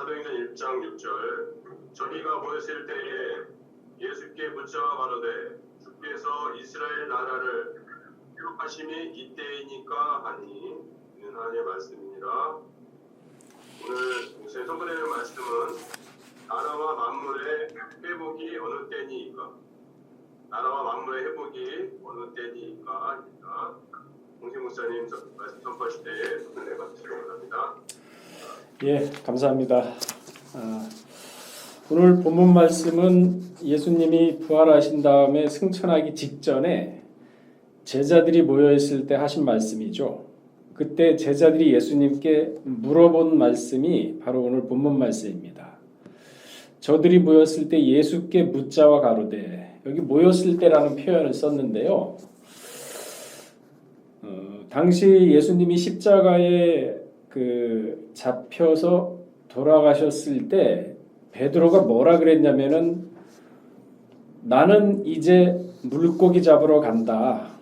사도행전 1장 6절 저희가 모였을 때에 예수께 묻자와 말하되 주께서 이스라엘 나라를 회복하심이 이때이니까 하니 이는 하나님의 말씀이니라 오늘 목사님 선보내는 말씀은 나라와 만물의 회복이 어느 때니까 나라와 만물의 회복이 어느 때니까 입니다. 공신 목사님 저- 말씀 선포하실 때에 선포해 주시기 바랍니다. 예, 감사합니다. 아, 오늘 본문 말씀은 예수님이 부활하신 다음에 승천하기 직전에 제자들이 모여 있을 때 하신 말씀이죠. 그때 제자들이 예수님께 물어본 말씀이 바로 오늘 본문 말씀입니다. 저들이 모였을 때 예수께 묻자와 가로되 여기 모였을 때라는 표현을 썼는데요. 어, 당시 예수님이 십자가에 그 잡혀서 돌아가셨을 때 베드로가 뭐라 그랬냐면은 나는 이제 물고기 잡으러 간다.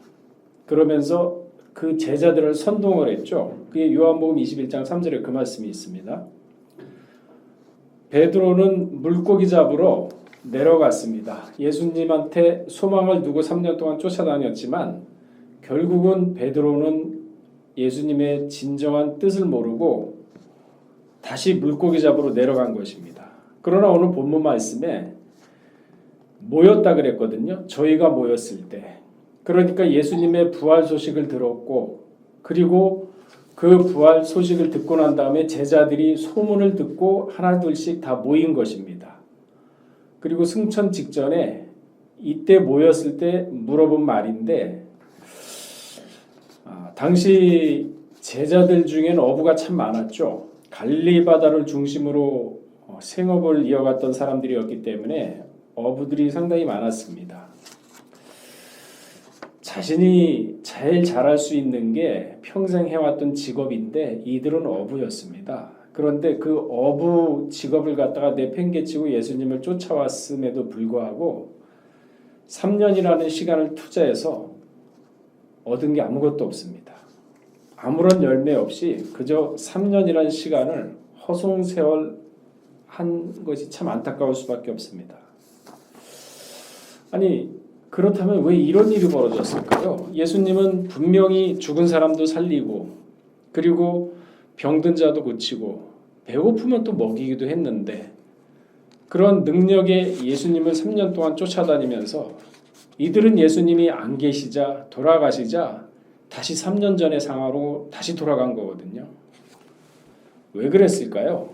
그러면서 그 제자들을 선동을 했죠. 그게 요한복음 21장 3절에 그 말씀이 있습니다. 베드로는 물고기 잡으러 내려갔습니다. 예수님한테 소망을 두고 3년 동안 쫓아다녔지만 결국은 베드로는 예수님의 진정한 뜻을 모르고 다시 물고기 잡으러 내려간 것입니다. 그러나 오늘 본문 말씀에 모였다 그랬거든요. 저희가 모였을 때. 그러니까 예수님의 부활 소식을 들었고 그리고 그 부활 소식을 듣고 난 다음에 제자들이 소문을 듣고 하나둘씩 다 모인 것입니다. 그리고 승천 직전에 이때 모였을 때 물어본 말인데 아, 당시 제자들 중에는 어부가 참 많았죠. 갈릴리 바다를 중심으로 어, 생업을 이어갔던 사람들이었기 때문에 어부들이 상당히 많았습니다. 자신이 제일 잘할 수 있는 게 평생 해왔던 직업인데 이들은 어부였습니다. 그런데 그 어부 직업을 갖다가 내팽개치고 예수님을 쫓아왔음에도 불구하고 3년이라는 시간을 투자해서 얻은 게 아무것도 없습니다. 아무런 열매 없이 그저 3년이라는 시간을 허송세월 한 것이 참 안타까울 수밖에 없습니다. 아니 그렇다면 왜 이런 일이 벌어졌을까요? 예수님은 분명히 죽은 사람도 살리고 그리고 병든 자도 고치고 배고프면 또 먹이기도 했는데 그런 능력의 예수님을 3년 동안 쫓아다니면서 이들은 예수님이 안 계시자 돌아가시자 다시 3년 전의 상황으로 다시 돌아간 거거든요. 왜 그랬을까요?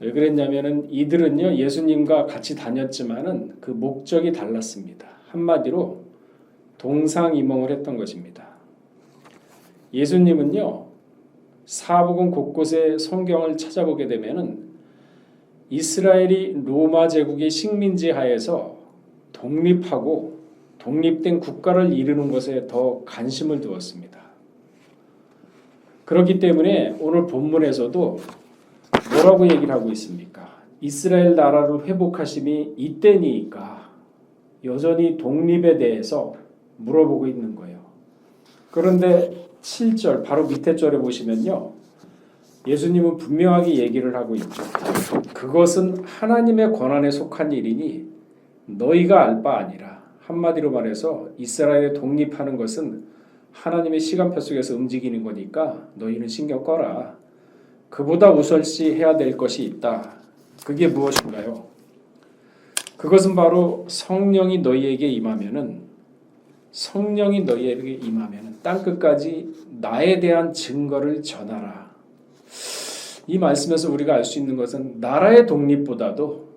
왜 그랬냐면은 이들은요 예수님과 같이 다녔지만은 그 목적이 달랐습니다. 한마디로 동상이몽을 했던 것입니다. 예수님은요 사복음 곳곳에 성경을 찾아보게 되면은 이스라엘이 로마 제국의 식민지 하에서 독립하고 독립된 국가를 이루는 것에 더 관심을 두었습니다. 그렇기 때문에 오늘 본문에서도 뭐라고 얘기를 하고 있습니까? 이스라엘 나라를 회복하심이 이때니까 여전히 독립에 대해서 물어보고 있는 거예요. 그런데 7절 바로 밑에 절에 보시면요. 예수님은 분명하게 얘기를 하고 있죠. 그것은 하나님의 권한에 속한 일이니 너희가 알 바 아니라 한마디로 말해서 이스라엘에 독립하는 것은 하나님의 시간표 속에서 움직이는 거니까 너희는 신경 꺼라. 그보다 우선시 해야 될 것이 있다. 그게 무엇인가요? 그것은 바로 성령이 너희에게 임하면은 성령이 너희에게 임하면은 땅 끝까지 나에 대한 증거를 전하라. 이 말씀에서 우리가 알 수 있는 것은 나라의 독립보다도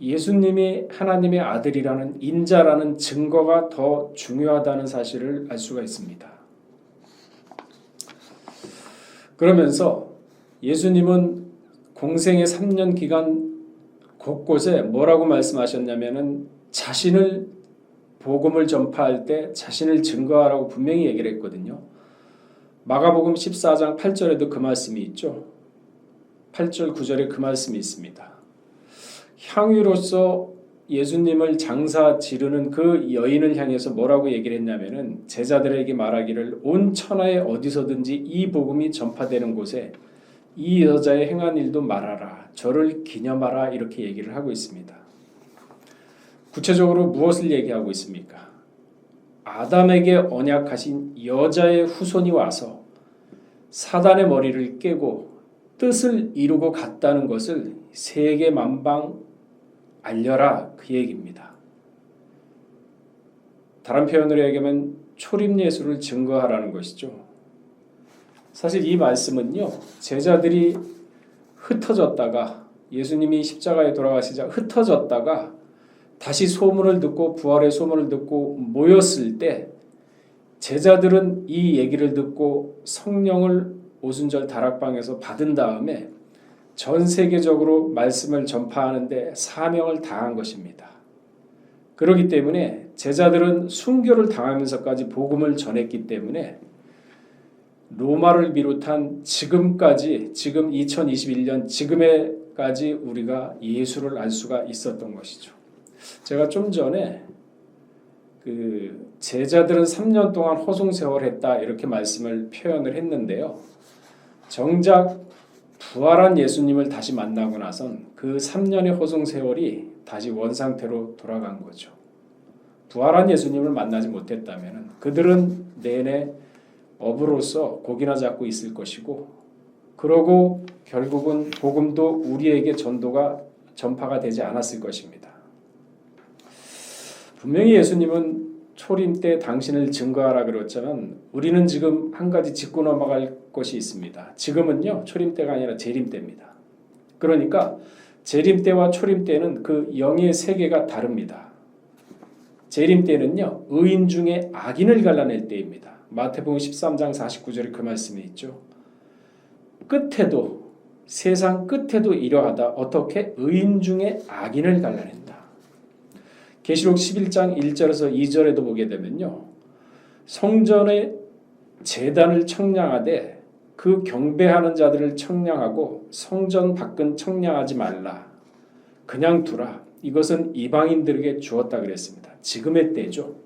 예수님이 하나님의 아들이라는 인자라는 증거가 더 중요하다는 사실을 알 수가 있습니다. 그러면서 예수님은 공생의 3년 기간 곳곳에 뭐라고 말씀하셨냐면은 자신을 복음을 전파할 때 자신을 증거하라고 분명히 얘기를 했거든요. 마가복음 14장 8절에도 그 말씀이 있죠. 8절 9절에 그 말씀이 있습니다. 향유로서 예수님을 장사 지르는 그 여인을 향해서 뭐라고 얘기를 했냐면은 제자들에게 말하기를 온 천하에 어디서든지 이 복음이 전파되는 곳에 이 여자의 행한 일도 말하라. 저를 기념하라. 이렇게 얘기를 하고 있습니다. 구체적으로 무엇을 얘기하고 있습니까? 아담에게 언약하신 여자의 후손이 와서 사단의 머리를 깨고 뜻을 이루고 갔다는 것을 세계 만방 알려라 그 얘기입니다. 다른 표현으로 얘기하면 초림 예수를 증거하라는 것이죠. 사실 이 말씀은요 제자들이 흩어졌다가 예수님이 십자가에 돌아가시자 흩어졌다가 다시 소문을 듣고 부활의 소문을 듣고 모였을 때 제자들은 이 얘기를 듣고 성령을 오순절 다락방에서 받은 다음에 전 세계적으로 말씀을 전파하는데 사명을 다한 것입니다. 그렇기 때문에 제자들은 순교를 당하면서까지 복음을 전했기 때문에 로마를 비롯한 지금까지 지금 2021년 지금에까지 우리가 예수를 알 수가 있었던 것이죠. 제가 좀 전에 그 제자들은 3년 동안 허송 세월 했다 이렇게 말씀을 표현을 했는데요. 정작 부활한 예수님을 다시 만나고 나선 그 3년의 허송 세월이 다시 원상태로 돌아간 거죠. 부활한 예수님을 만나지 못했다면 그들은 내내 어부로서 고기나 잡고 있을 것이고 그러고 결국은 복음도 우리에게 전도가 전파가 되지 않았을 것입니다. 분명히 예수님은 초림 때 당신을 증거하라 그랬지만 우리는 지금 한 가지 짚고 넘어갈 것이 있습니다. 지금은요 초림 때가 아니라 재림 때입니다. 그러니까 재림 때와 초림 때는 그 영의 세계가 다릅니다. 재림 때는요 의인 중에 악인을 갈라낼 때입니다. 마태복음 13장 49절에 그 말씀이 있죠. 끝에도 세상 끝에도 이러하다 어떻게 의인 중에 악인을 갈라낸다. 계시록 11장 1절에서 2절에도 보게 되면요. 성전의 재단을 청량하되 그 경배하는 자들을 청량하고 성전 밖은 청량하지 말라. 그냥 두라. 이것은 이방인들에게 주었다 그랬습니다. 지금의 때죠.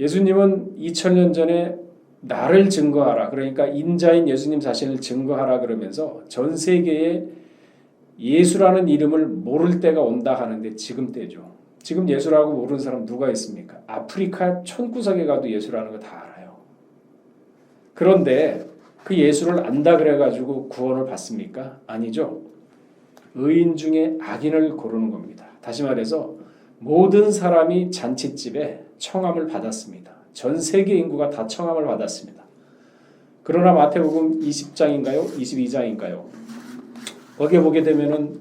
예수님은 2000년 전에 나를 증거하라. 그러니까 인자인 예수님 자신을 증거하라 그러면서 전 세계에 예수라는 이름을 모를 때가 온다 하는데 지금 때죠. 지금 예수라고 모르는 사람 누가 있습니까? 아프리카 촌구석에 가도 예수라는 거 다 알아요. 그런데 그 예수를 안다 그래가지고 구원을 받습니까? 아니죠. 의인 중에 악인을 고르는 겁니다. 다시 말해서 모든 사람이 잔치집에 청함을 받았습니다. 전 세계 인구가 다 청함을 받았습니다. 그러나 마태복음 20장인가요? 22장인가요? 거기에 보게 되면은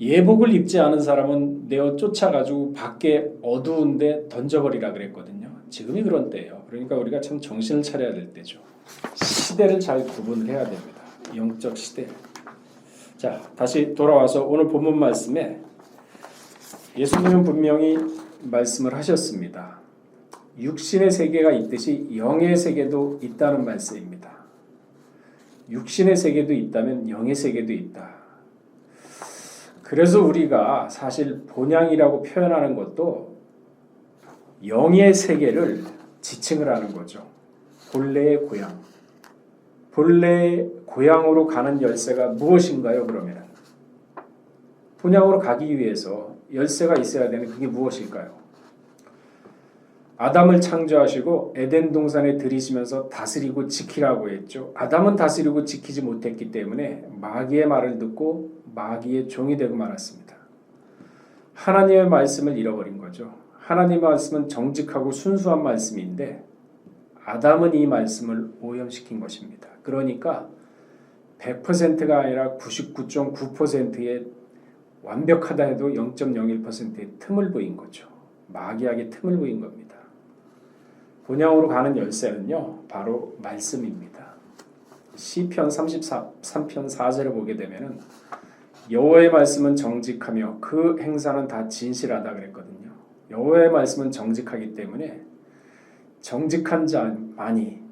예복을 입지 않은 사람은 내어 쫓아가지고 밖에 어두운데 던져버리라 그랬거든요. 지금이 그런 때예요. 그러니까 우리가 참 정신을 차려야 될 때죠. 시대를 잘 구분해야 됩니다. 영적 시대. 자, 다시 돌아와서 오늘 본문 말씀에 예수님은 분명히 말씀을 하셨습니다. 육신의 세계가 있듯이 영의 세계도 있다는 말씀입니다. 육신의 세계도 있다면 영의 세계도 있다. 그래서 우리가 사실 본향이라고 표현하는 것도 영의 세계를 지칭을 하는 거죠. 본래의 고향. 본래의 고향으로 가는 열쇠가 무엇인가요? 그러면 본향으로 가기 위해서 열쇠가 있어야 되는 그게 무엇일까요? 아담을 창조하시고 에덴 동산에 들이시면서 다스리고 지키라고 했죠. 아담은 다스리고 지키지 못했기 때문에 마귀의 말을 듣고 마귀의 종이 되고 말았습니다. 하나님의 말씀을 잃어버린 거죠. 하나님의 말씀은 정직하고 순수한 말씀인데 아담은 이 말씀을 오염시킨 것입니다. 그러니까 100%가 아니라 99.9%의 완벽하다 해도 0.01%의 틈을 보인 거죠. 마귀에게 틈을 보인 겁니다. 본향으로 가는 열쇠는요, 바로 말씀입니다. 시편 33편 4절을 보게 되면은 여호와의 말씀은 정직하며 그 행사는 다 진실하다 그랬거든요. 여호와의 말씀은 정직하기 때문에 정직한 자만이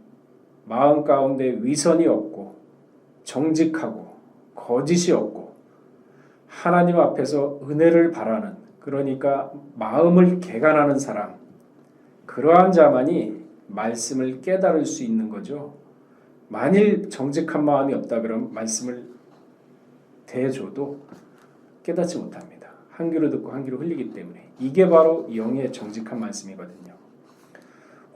마음 가운데 위선이 없고 정직하고 거짓이 없고 하나님 앞에서 은혜를 바라는 그러니까 마음을 개간하는 사람 그러한 자만이 말씀을 깨달을 수 있는 거죠. 만일 정직한 마음이 없다 그러면 말씀을 대줘도 깨닫지 못합니다. 한 귀로 듣고 한 귀로 흘리기 때문에 이게 바로 영의 정직한 말씀이거든요.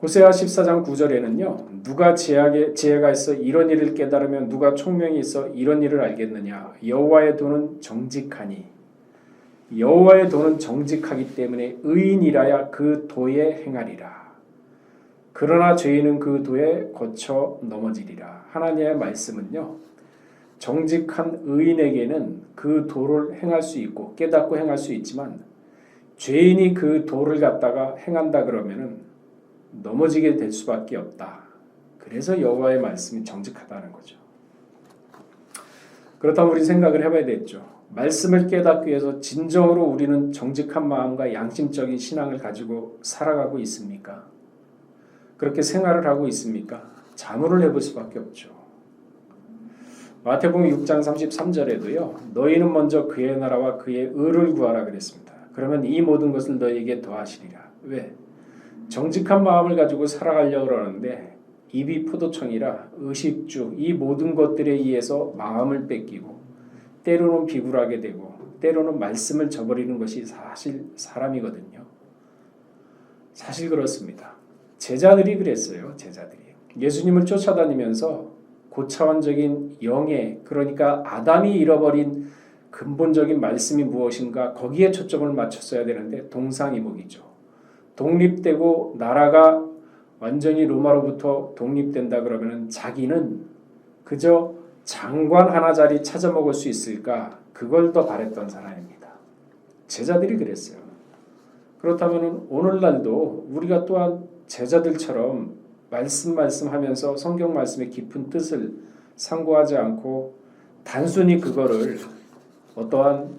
호세아 14장 9절에는요. 누가 지혜하게 지혜가 있어 이런 일을 깨달으면 누가 총명이 있어 이런 일을 알겠느냐. 여호와의 도는 정직하니 여호와의 도는 정직하기 때문에 의인이라야 그 도에 행하리라. 그러나 죄인은 그 도에 거쳐 넘어지리라. 하나님의 말씀은요. 정직한 의인에게는 그 도를 행할 수 있고 깨닫고 행할 수 있지만 죄인이 그 도를 갖다가 행한다 그러면은 넘어지게 될 수밖에 없다. 그래서 여호와의 말씀이 정직하다는 거죠. 그렇다면 우리 생각을 해봐야 되겠죠. 말씀을 깨닫기 위해서 진정으로 우리는 정직한 마음과 양심적인 신앙을 가지고 살아가고 있습니까? 그렇게 생활을 하고 있습니까? 자문을 해볼 수밖에 없죠. 마태복음 6장 33절에도요. 너희는 먼저 그의 나라와 그의 의를 구하라 그랬습니다. 그러면 이 모든 것을 너희에게 더하시리라. 왜? 정직한 마음을 가지고 살아가려고 그러는데 입이 포도청이라 의식주 이 모든 것들에 의해서 마음을 뺏기고 때로는 비굴하게 되고 때로는 말씀을 저버리는 것이 사실 사람이거든요. 사실 그렇습니다. 제자들이 그랬어요. 제자들이 예수님을 쫓아다니면서 고차원적인 영의 그러니까 아담이 잃어버린 근본적인 말씀이 무엇인가 거기에 초점을 맞췄어야 되는데 동상이몽이죠. 독립되고 나라가 완전히 로마로부터 독립된다 그러면은 자기는 그저 장관 하나 자리 찾아 먹을 수 있을까 그걸 더 바랬던 사람입니다. 제자들이 그랬어요. 그렇다면 오늘날도 우리가 또한 제자들처럼 말씀 말씀하면서 성경 말씀의 깊은 뜻을 상고하지 않고 단순히 그거를 어떠한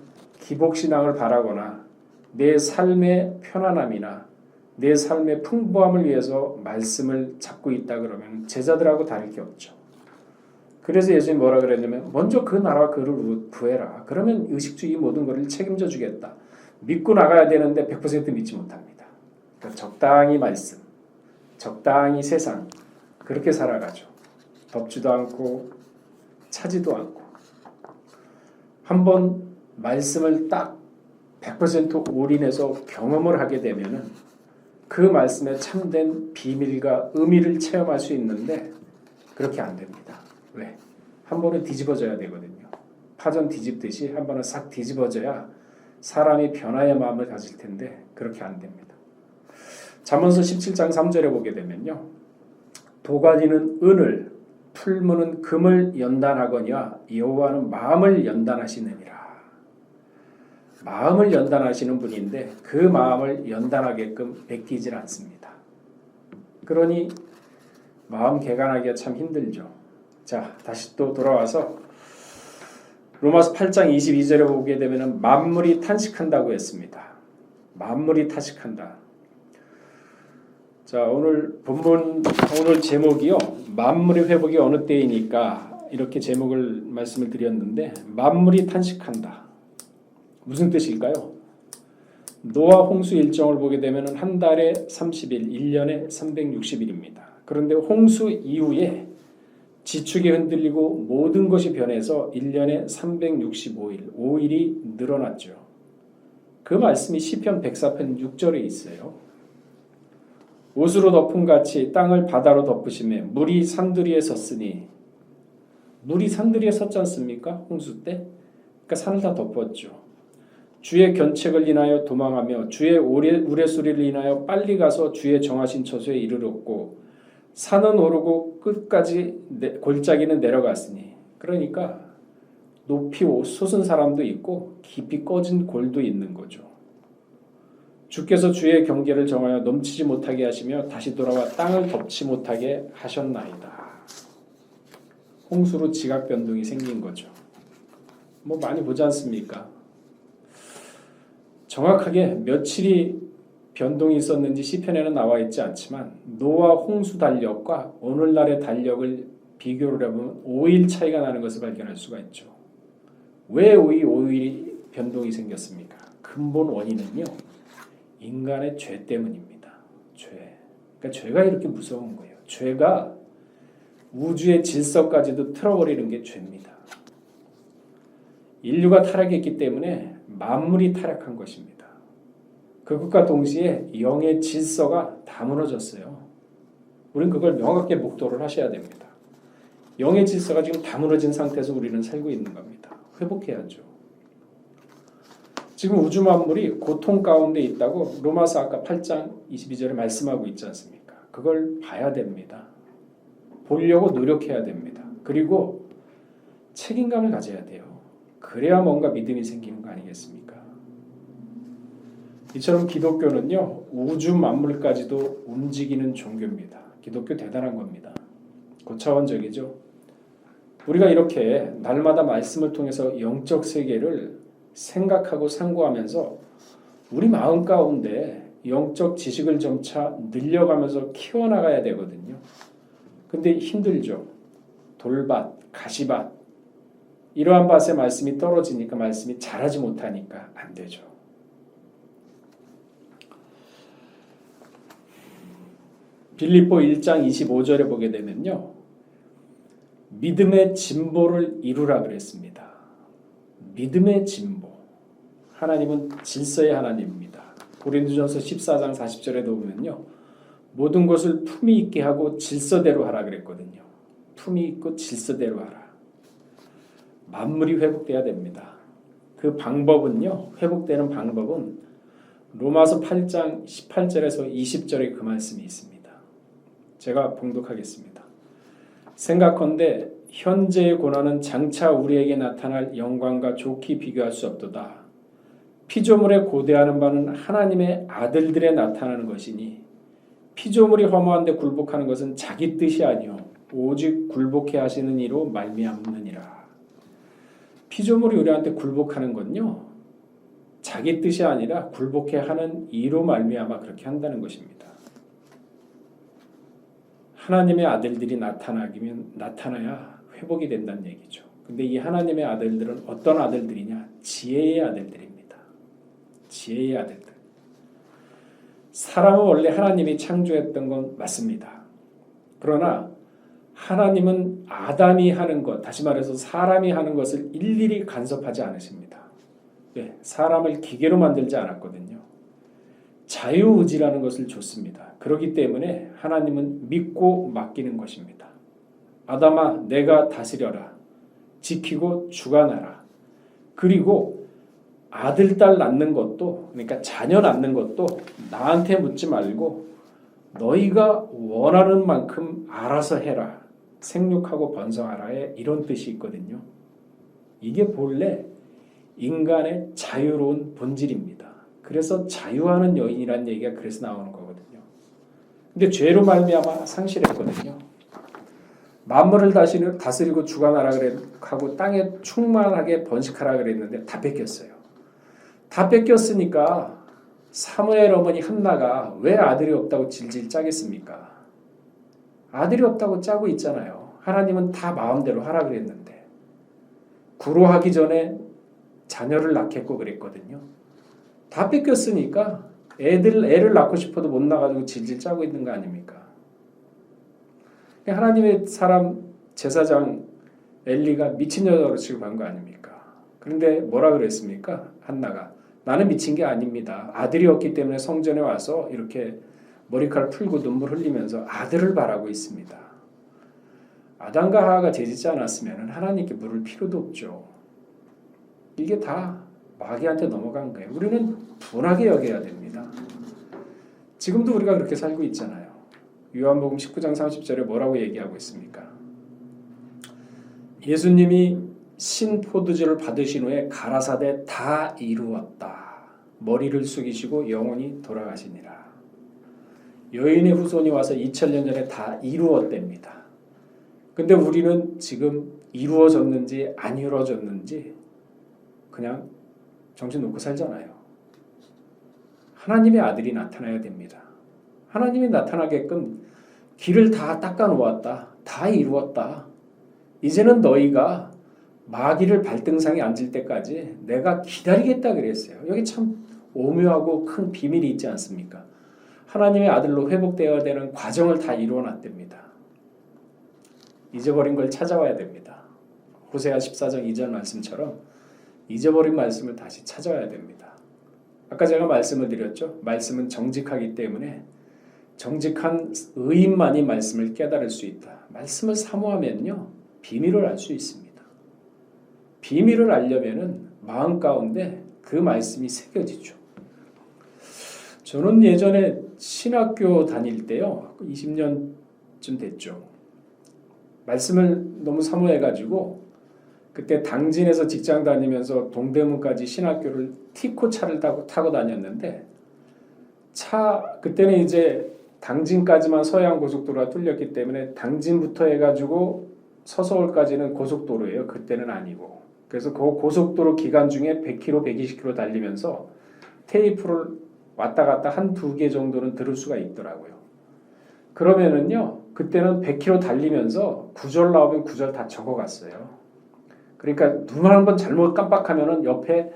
기복 신앙을 바라거나 내 삶의 편안함이나 내 삶의 풍부함을 위해서 말씀을 잡고 있다 그러면 제자들하고 다를 게 없죠. 그래서 예수님 뭐라 그랬냐면 먼저 그 나라와 그를 구해라. 그러면 의식주의 모든 것을 책임져 주겠다. 믿고 나가야 되는데 100% 믿지 못합니다. 그러니까 적당히 말씀, 적당히 세상 그렇게 살아가죠. 덥지도 않고 차지도 않고 한번 말씀을 딱 100% 올인해서 경험을 하게 되면은 그 말씀의 참된 비밀과 의미를 체험할 수 있는데 그렇게 안 됩니다. 왜? 한 번은 뒤집어져야 되거든요. 파전 뒤집듯이 한 번은 싹 뒤집어져야 사람이 변화의 마음을 가질 텐데 그렇게 안 됩니다. 잠언서 17장 3절에 보게 되면요. 도가니는 은을 풀무는 금을 연단하거니와 여호와는 마음을 연단하시느니라. 마음을 연단하시는 분인데 그 마음을 연단하게끔 베끼질 않습니다. 그러니 마음 개간하기가 참 힘들죠. 자, 다시 또 돌아와서 로마서 8장 22절에 보게 되면은 만물이 탄식한다고 했습니다. 만물이 탄식한다. 자, 오늘 본문 오늘 제목이요. 만물의 회복이 어느 때이니까 이렇게 제목을 말씀을 드렸는데 만물이 탄식한다. 무슨 뜻일까요? 노아 홍수 일정을 보게 되면 한 달에 30일, 1년에 360일입니다. 그런데 홍수 이후에 지축이 흔들리고 모든 것이 변해서 1년에 365일, 5일이 늘어났죠. 그 말씀이 시편 104편 6절에 있어요. 옷으로 덮은 같이 땅을 바다로 덮으심에 물이 산들이에 섰으니 물이 산들이에 섰지 않습니까? 홍수 때? 그러니까 산을 다 덮었죠. 주의 견책을 인하여 도망하며 주의 우레, 우레소리를 인하여 빨리 가서 주의 정하신 처소에 이르렀고 산은 오르고 끝까지 내, 골짜기는 내려갔으니 그러니까 높이 솟은 사람도 있고 깊이 꺼진 골도 있는 거죠. 주께서 주의 경계를 정하여 넘치지 못하게 하시며 다시 돌아와 땅을 덮지 못하게 하셨나이다. 홍수로 지각 변동이 생긴 거죠. 뭐 많이 보지 않습니까? 정확하게 며칠이 변동이 있었는지 시편에는 나와 있지 않지만 노아 홍수 달력과 오늘날의 달력을 비교를 해보면 5일 차이가 나는 것을 발견할 수가 있죠. 왜 5일, 5일이 변동이 생겼습니까? 근본 원인은요. 인간의 죄 때문입니다. 죄. 그러니까 죄가 이렇게 무서운 거예요. 죄가 우주의 질서까지도 틀어버리는 게 죄입니다. 인류가 타락했기 때문에 만물이 타락한 것입니다. 그것과 동시에 영의 질서가 다 무너졌어요. 우리는 그걸 명확하게 목도를 하셔야 됩니다. 영의 질서가 지금 다 무너진 상태에서 우리는 살고 있는 겁니다. 회복해야죠. 지금 우주 만물이 고통 가운데 있다고 로마서 아까 8장 22절에 말씀하고 있지 않습니까? 그걸 봐야 됩니다. 보려고 노력해야 됩니다. 그리고 책임감을 가져야 돼요. 그래야 뭔가 믿음이 생기는 거 아니겠습니까? 이처럼 기독교는요 우주 만물까지도 움직이는 종교입니다. 기독교 대단한 겁니다. 고차원적이죠. 우리가 이렇게 날마다 말씀을 통해서 영적 세계를 생각하고 상고하면서 우리 마음 가운데 영적 지식을 점차 늘려가면서 키워나가야 되거든요. 근데 힘들죠. 돌밭, 가시밭 이러한 밭에 말씀이 떨어지니까 말씀이 자라지 못하니까 안 되죠. 빌립보 1장 25절에 보게 되면요. 믿음의 진보를 이루라 그랬습니다. 믿음의 진보. 하나님은 질서의 하나님입니다. 고린도전서 14장 40절에도 보면요. 모든 것을 품위 있게 하고 질서대로 하라 그랬거든요. 품위 있고 질서대로 하라. 만물이 회복돼야 됩니다. 그 방법은요. 회복되는 방법은 로마서 8장 18절에서 20절에 그 말씀이 있습니다. 제가 봉독하겠습니다. 생각컨대 현재의 고난은 장차 우리에게 나타날 영광과 좋게 비교할 수 없도다. 피조물에 고대하는 바는 하나님의 아들들에 나타나는 것이니 피조물이 허무한데 굴복하는 것은 자기 뜻이 아니요 오직 굴복해 하시는 이로 말미암느니라. 피조물이 우리한테 굴복하는 건요 자기 뜻이 아니라 굴복해 하는 이로 말미암아 그렇게 한다는 것입니다. 하나님의 아들들이 나타나기면 나타나야 회복이 된다는 얘기죠. 근데 이 하나님의 아들들은 어떤 아들들이냐? 지혜의 아들들입니다. 지혜의 아들들. 사람은 원래 하나님이 창조했던 건 맞습니다. 그러나 하나님은 아담이 하는 것, 다시 말해서 사람이 하는 것을 일일이 간섭하지 않으십니다. 네, 사람을 기계로 만들지 않았거든요. 자유의지라는 것을 줬습니다. 그렇기 때문에 하나님은 믿고 맡기는 것입니다. 아담아, 내가 다스려라. 지키고 주관하라. 그리고 아들, 딸 낳는 것도, 그러니까 자녀 낳는 것도 나한테 묻지 말고 너희가 원하는 만큼 알아서 해라. 생육하고 번성하라의 이런 뜻이 있거든요. 이게 본래 인간의 자유로운 본질입니다. 그래서 자유하는 여인이라는 얘기가 그래서 나오는 거거든요. 근데 죄로 말미암아 상실했거든요. 만물을 다스리고 주관하라 그래 하고 땅에 충만하게 번식하라 그랬는데 다 뺏겼어요. 다 뺏겼으니까 사무엘 어머니 한나가 왜 아들이 없다고 질질 짜겠습니까? 아들이 없다고 짜고 있잖아요. 하나님은 다 마음대로 하라 그랬는데 구로하기 전에 자녀를 낳겠고 그랬거든요. 다 뺏겼으니까 애들 애를 낳고 싶어도 못 낳아가지고 질질 짜고 있는 거 아닙니까? 하나님의 사람 제사장 엘리가 미친 여자로 취급한 거 아닙니까? 그런데 뭐라 그랬습니까? 한나가 나는 미친 게 아닙니다. 아들이었기 때문에 성전에 와서 이렇게 머리카락 풀고 눈물 흘리면서 아들을 바라고 있습니다. 아담과 하하가 죄짓지 않았으면 하나님께 물을 필요도 없죠. 이게 다 마귀한테 넘어간 거예요. 우리는 분하게 여겨야 됩니다. 지금도 우리가 그렇게 살고 있잖아요. 요한복음 19장 30절에 뭐라고 얘기하고 있습니까? 예수님이 신 포도주를 받으신 후에 가라사대 다 이루었다. 머리를 숙이시고 영원히 돌아가시니라. 여인의 후손이 와서 2000년 전에 다 이루었답니다. 근데 우리는 지금 이루어졌는지 안 이루어졌는지 그냥 정신 놓고 살잖아요. 하나님의 아들이 나타나야 됩니다. 하나님이 나타나게끔 길을 다 닦아 놓았다. 다 이루었다. 이제는 너희가 마귀를 발등상에 앉을 때까지 내가 기다리겠다 그랬어요. 여기 참 오묘하고 큰 비밀이 있지 않습니까? 하나님의 아들로 회복되어야 되는 과정을 다 이루어 놨답니다. 잊어버린 걸 찾아와야 됩니다. 호세아 14장 2절 말씀처럼 잊어버린 말씀을 다시 찾아와야 됩니다. 아까 제가 말씀을 드렸죠. 말씀은 정직하기 때문에 정직한 의인만이 말씀을 깨달을 수 있다. 말씀을 사모하면요. 비밀을 알 수 있습니다. 비밀을 알려면은 마음 가운데 그 말씀이 새겨지죠. 저는 예전에 신학교 다닐 때요. 20년쯤 됐죠. 말씀을 너무 사모해가지고 그때 당진에서 직장 다니면서 동대문까지 신학교를 티코 차를 타고 타고 다녔는데 차 그때는 이제 당진까지만 서해안 고속도로가 뚫렸기 때문에 당진부터 해가지고 서서울까지는 고속도로예요. 그때는 아니고 그래서 그 고속도로 기간 중에 100km, 120km 달리면서 테이프를 왔다 갔다 한 두 개 정도는 들을 수가 있더라고요. 그러면은요, 그때는 100km 달리면서 구절 나오면 구절 다 적어갔어요. 그러니까 눈을 한번 잘못 깜빡하면은 옆에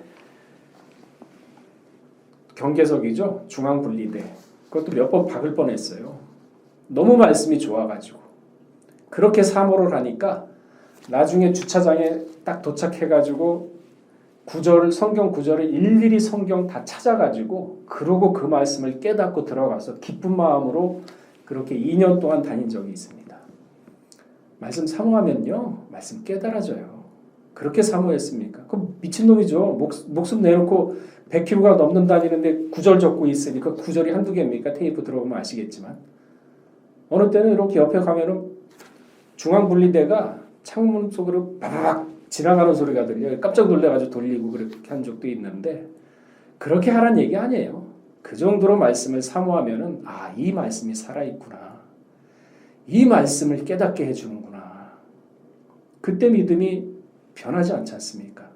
경계석이죠, 중앙 분리대. 그것도 몇 번 박을 뻔했어요. 너무 말씀이 좋아가지고 그렇게 사모를 하니까 나중에 주차장에 딱 도착해가지고 구절을 성경 구절을 일일이 성경 다 찾아가지고 그러고 그 말씀을 깨닫고 들어가서 기쁜 마음으로 그렇게 2년 동안 다닌 적이 있습니다. 말씀 사모하면요, 말씀 깨달아져요. 그렇게 사모했습니까? 그 미친놈이죠. 목, 목숨 내놓고 100km가 넘는 다니는데 구절 적고 있으니까 구절이 한두 개입니까? 테이프 들어보면 아시겠지만. 어느 때는 이렇게 옆에 가면은 중앙 분리대가 창문 속으로 바바박 지나가는 소리가 들려요. 깜짝 놀래가지고 돌리고 그렇게 한 적도 있는데 그렇게 하란 얘기 아니에요. 그 정도로 말씀을 사모하면은 아, 이 말씀이 살아 있구나. 이 말씀을 깨닫게 해주는구나. 그때 믿음이 변하지 않지 않습니까?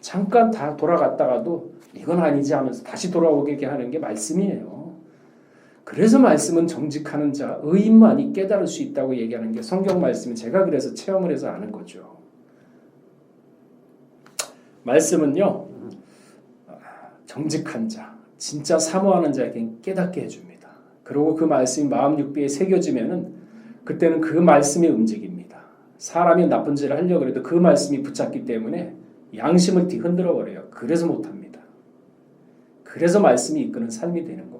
잠깐 다 돌아갔다가도 이건 아니지 하면서 다시 돌아오게 하는 게 말씀이에요. 그래서 말씀은 정직하는 자, 의인만이 깨달을 수 있다고 얘기하는 게 성경 말씀이 제가 그래서 체험을 해서 아는 거죠. 말씀은요, 정직한 자, 진짜 사모하는 자에게 깨닫게 해줍니다. 그리고 그 말씀이 마음 육비에 새겨지면은 그때는 그 말씀이 움직입니다. 사람이 나쁜 짓을 하려고 해도 그 말씀이 붙잡기 때문에 양심을 뒤 흔들어 버려요. 그래서 못합니다. 그래서 말씀이 이끄는 삶이 되는 거고.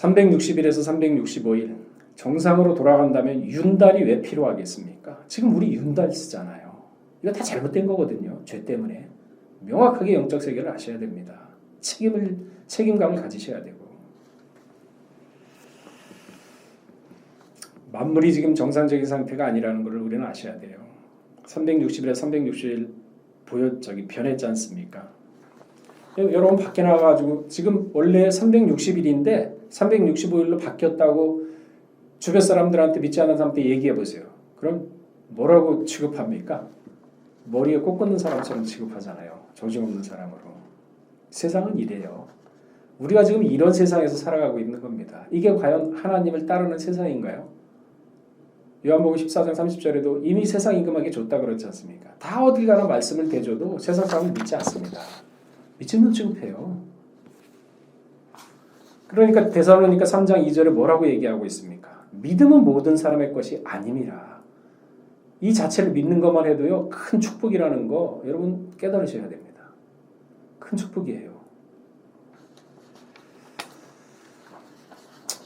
360일에서 365일 정상으로 돌아간다면 윤달이 왜 필요하겠습니까? 지금 우리 윤달 쓰잖아요. 이거 다 잘못된 거거든요. 죄 때문에. 명확하게 영적 세계를 아셔야 됩니다. 책임을 책임감을 가지셔야 되고. 만물이 지금 정상적인 상태가 아니라는 것을 우리는 아셔야 돼요. 360일에 360일 보여 저기 변했지 않습니까? 여러분 밖에 나가가지고 지금 원래 360일인데 365일로 바뀌었다고 주변 사람들한테 믿지 않는 사람한테 얘기해 보세요. 그럼 뭐라고 취급합니까? 머리에 꽃 꽂는 사람처럼 취급하잖아요. 조직 없는 사람으로. 세상은 이래요. 우리가 지금 이런 세상에서 살아가고 있는 겁니다. 이게 과연 하나님을 따르는 세상인가요? 요한복음 14장 30절에도 이미 세상 임금에게 줬다 그렇지 않습니까? 다 어디 가나 말씀을 대줘도 세상 사람은 믿지 않습니다. 미친놈 취급해요. 그러니까 데살로니가 3장 2절에 뭐라고 얘기하고 있습니까? 믿음은 모든 사람의 것이 아님이라. 이 자체를 믿는 것만 해도요 큰 축복이라는 거 여러분 깨달으셔야 됩니다. 큰 축복이에요.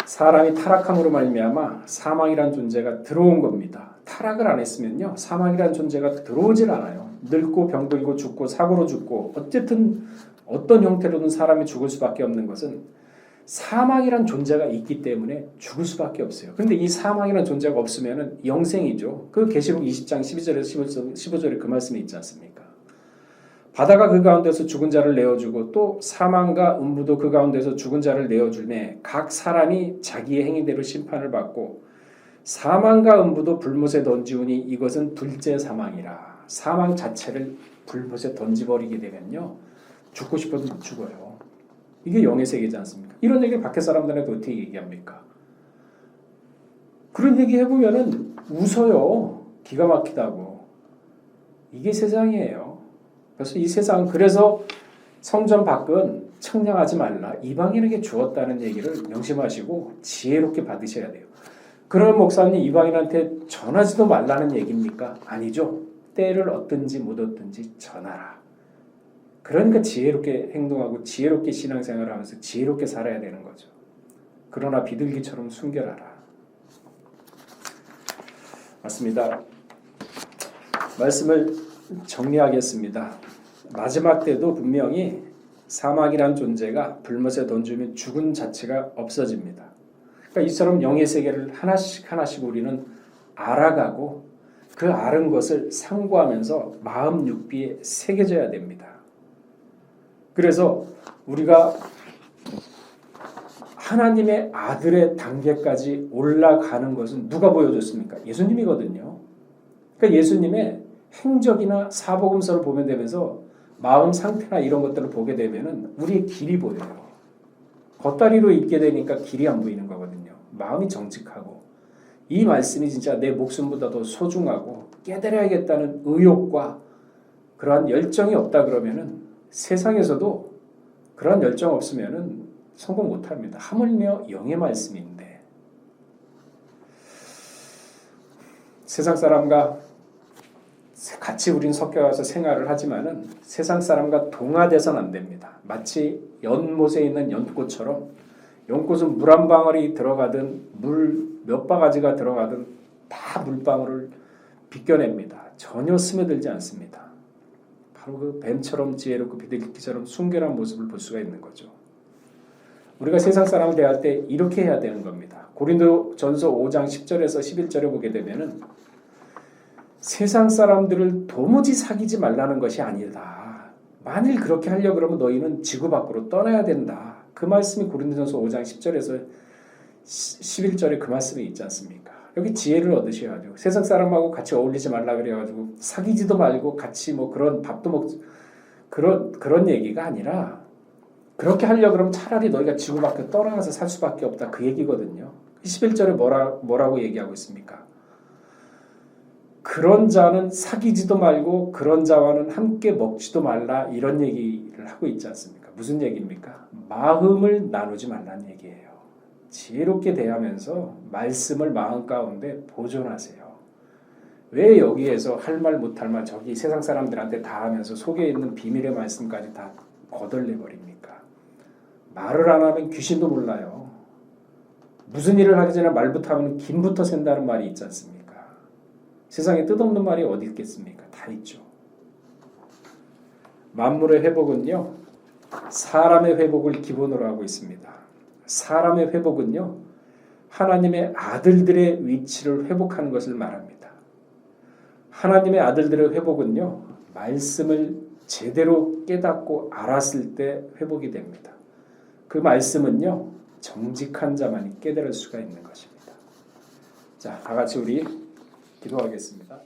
사람이 타락함으로 말미암아 사망이란 존재가 들어온 겁니다. 타락을 안 했으면요 사망이란 존재가 들어오질 않아요. 늙고 병들고 죽고 사고로 죽고 어쨌든 어떤 형태로든 사람이 죽을 수밖에 없는 것은 사망이란 존재가 있기 때문에 죽을 수밖에 없어요. 그런데 이 사망이란 존재가 없으면은 영생이죠. 그 계시록 20장 12절에서 15절에 그 말씀이 있지 않습니까? 바다가 그 가운데서 죽은 자를 내어주고 또 사망과 음부도 그 가운데서 죽은 자를 내어주매 각 사람이 자기의 행위대로 심판을 받고 사망과 음부도 불못에 던지우니 이것은 둘째 사망이라 사망 자체를 불못에 던지버리게 되면요 죽고 싶어도 못 죽어요 이게 영의 세계지 않습니까? 이런 얘기 밖에 사람들한테 어떻게 얘기합니까? 그런 얘기 해보면은 웃어요 기가 막히다고 이게 세상이에요 그래서 이 세상 그래서 성전 밖은 청량하지 말라 이방인에게 주었다는 얘기를 명심하시고 지혜롭게 받으셔야 돼요. 그런 목사님 이방인한테 전하지도 말라는 얘기입니까? 아니죠. 때를 얻든지 못 얻든지 전하라. 그러니까 지혜롭게 행동하고 지혜롭게 신앙생활을 하면서 지혜롭게 살아야 되는 거죠. 그러나 비둘기처럼 순결하라. 맞습니다. 말씀을 정리하겠습니다. 마지막 때도 분명히 사막이란 존재가 불못에 던지면 죽은 자체가 없어집니다. 그러니까 이처럼 영의 세계를 하나씩 하나씩 우리는 알아가고 그 아는 것을 상고하면서 마음 육비에 새겨져야 됩니다. 그래서 우리가 하나님의 아들의 단계까지 올라가는 것은 누가 보여줬습니까? 예수님이거든요. 그러니까 예수님의 행적이나 사복음서를 보면 되면서 마음 상태나 이런 것들을 보게 되면은 우리의 길이 보여요. 겉다리로 있게 되니까 길이 안 보이는 거거든요. 마음이 정직하고 이 말씀이 진짜 내 목숨보다도 소중하고 깨달아야겠다는 의욕과 그러한 열정이 없다 그러면은 세상에서도 그러한 열정 없으면은 성공 못 합니다. 하물며 영의 말씀인데 세상 사람과 같이 우린 섞여서 생활을 하지만은 세상 사람과 동화돼서는 안 됩니다. 마치 연못에 있는 연꽃처럼 연꽃은 물 한 방울이 들어가든 물 몇 바가지가 들어가든 다 물방울을 비껴냅니다. 전혀 스며들지 않습니다. 바로 그 뱀처럼 지혜롭고 비둘기처럼 순결한 모습을 볼 수가 있는 거죠. 우리가 세상 사람을 대할 때 이렇게 해야 되는 겁니다. 고린도 전서 5장 10절에서 11절에 보게 되면은 세상 사람들을 도무지 사귀지 말라는 것이 아니다. 만일 그렇게 하려 그러면 너희는 지구 밖으로 떠나야 된다. 그 말씀이 고린도전서 5장 10절에서 11절에 그 말씀이 있지 않습니까? 여기 지혜를 얻으셔야죠. 세상 사람하고 같이 어울리지 말라 그래가지고 사귀지도 말고 같이 뭐 그런 밥도 먹 그런 그런 얘기가 아니라 그렇게 하려 그러면 차라리 너희가 지구 밖에 떠나가서 살 수밖에 없다 그 얘기거든요. 11절에 뭐라 뭐라고 얘기하고 있습니까? 그런 자는 사귀지도 말고 그런 자와는 함께 먹지도 말라 이런 얘기를 하고 있지 않습니까? 무슨 얘기입니까? 마음을 나누지 말라는 얘기예요. 지혜롭게 대하면서 말씀을 마음 가운데 보존하세요. 왜 여기에서 할 말 못할 말 저기 세상 사람들한테 다 하면서 속에 있는 비밀의 말씀까지 다 거덜내 버립니까? 말을 안 하면 귀신도 몰라요. 무슨 일을 하기 전에 말부터 하면 김부터 샌다는 말이 있지 않습니까? 세상에 뜻없는 말이 어디 있겠습니까? 다 있죠. 만물의 회복은요, 사람의 회복을 기본으로 하고 있습니다. 사람의 회복은요, 하나님의 아들들의 위치를 회복하는 것을 말합니다. 하나님의 아들들의 회복은요, 말씀을 제대로 깨닫고 알았을 때 회복이 됩니다. 그 말씀은요, 정직한 자만이 깨달을 수가 있는 것입니다. 자, 다 같이 우리 기도하겠습니다.